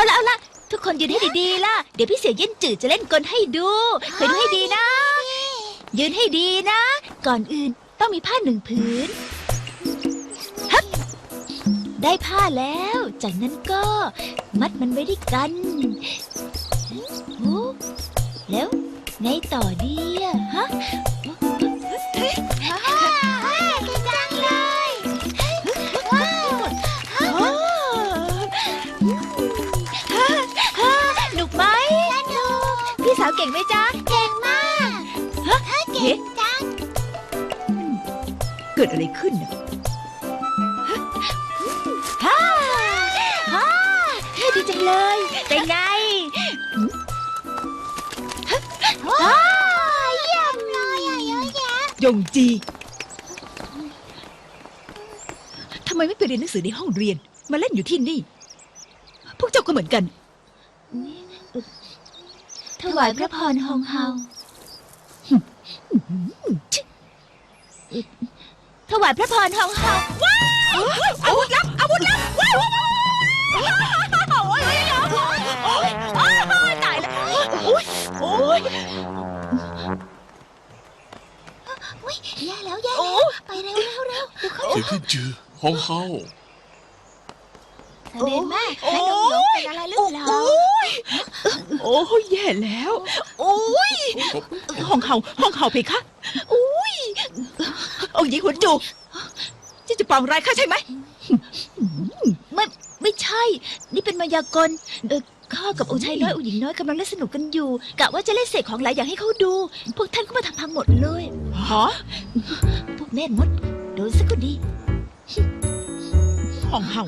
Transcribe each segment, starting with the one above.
เอาละเอาละทุกคนยืนให้ดีๆล่ะ เดี๋ยวพี่เสี่ยวเย็นจืดจะเล่นกลให้ดูคอยดูให้ดีนะ ยืนให้ดีนะ ก่อนอื่นต้องมีผ้าหนึ่งผืนฮับได้ผ้าแล้ว จากนั้นก็ มัดมันไว้ด้วยกันโอ้แล้วไงต่อดีอะาวเก่งไหมจ๊ะ เก่งมากฮะเก่งจัง เกิดอะไรขึ้นน่ะฮ่าฮ่าเท่ดีจังเลย เป็นไงว้าวเยี่ยมเลยอะเยอะแยะยงจีทำไมไม่ไปเรียนหนังสือในห้องเรียน มาเล่นอยู่ที่นี่ พวกเจ้าก็เหมือนกัน ถวายพระพรฮองเฮา ถวายพระพรฮองเฮาอาวุธลับอาวุธลับว้าวโอ้ยโอ้ยโอ้ยโอ้ยตายแล้วโอ้ยโอ้ยอุ้ยแย่แล้วแย่โอ้แล้วไปเร็วเร็วเร็วเดี๋ยวเขาเสียงขึ้นจือห้องเฮาเสด็จแม่ให้น้องหลงเป็นอะไรหรือเปล่าโอ้ยโอ้ยแย่แล้ว โอ้ยห้องเขาห้องเขาเพคะโอ้ยองค์หญิงหัวจูจะจะปองร้ายข้าใช่ไหมไม่ไม่ใช่ นี่เป็นมายากลเออข้ากับองค์ชายน้อยองค์หญิงน้อยกำลังเล่นสนุกกันอยู่กะว่าจะเล่นเสกของหลายอย่างให้เขาดู พวกท่านก็มาทำพังหมดเลยฮะพวกแม่มดโดนซะก็ดี ห้องเฮา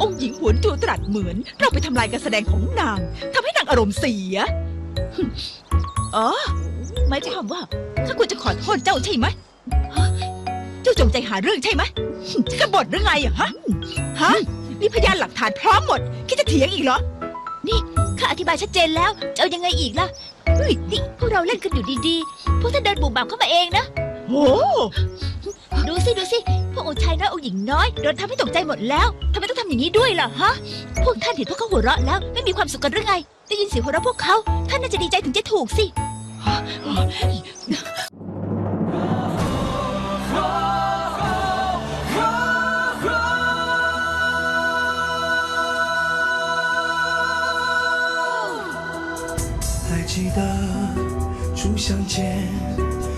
องค์หญิงหวนจูตรัสเหมือน เราไปทำลายการแสดงของนางทำให้นางอารมณ์เสียอ๋อหมายความว่าข้าควรจะขอโทษเจ้าใช่ไหมฮะเจ้าจงใจหาเรื่องใช่ไหมกบฏหรือไงอะฮะฮะมีพยานหลักฐานพร้อมหมด คิดจะเถียงอีกเหรอ นี่ข้าอธิบายชัดเจนแล้ว จะเอายังไงอีกล่ะเฮ้ยนี่พวกเราเล่นกันอยู่ดีๆ พวกท่านเดินบุ่มบ่ามเข้ามาเองนะ โอ้ ดูสิดูสิพวกองชายน้อยองหญิงน้อยโดนทำให้ตกใจหมดแล้วทำไมต้องทำอย่างนี้ด้วยล่ะฮะ พวกท่านเห็นพวกเขาหัวเราะแล้ว ไม่มีความสุขกันหรือไง ได้ยินเสียงหัวเราะพวกเขา ท่านน่าจะดีใจถึงจะถูกสิ还记得初相见。